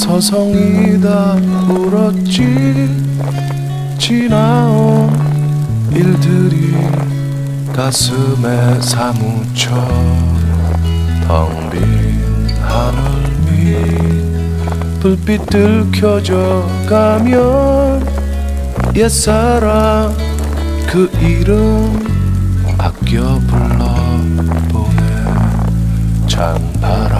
서성이 다 울었지. 지나온 일들이 가슴에 사무쳐 텅 빈 하늘 밑 불빛 들 켜져 가면 옛사랑 그 이름 아껴 불러보네 찬바람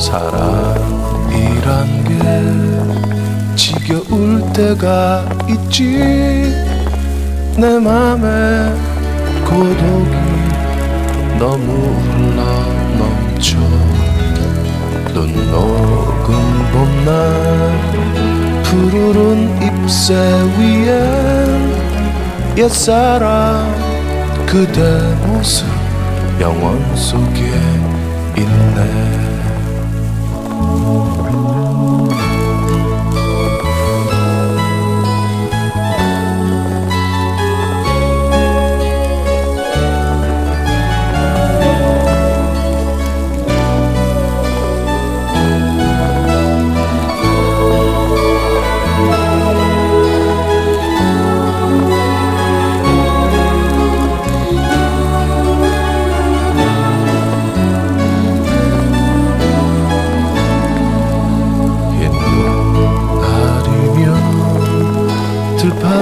사랑이란 게 지겨울 때가 있지. 내 맘에 고독이 너무 흘러 넘쳐 눈 녹은 봄날 푸르른 잎새 위에 옛사랑 그대 모습 영원 속에 있네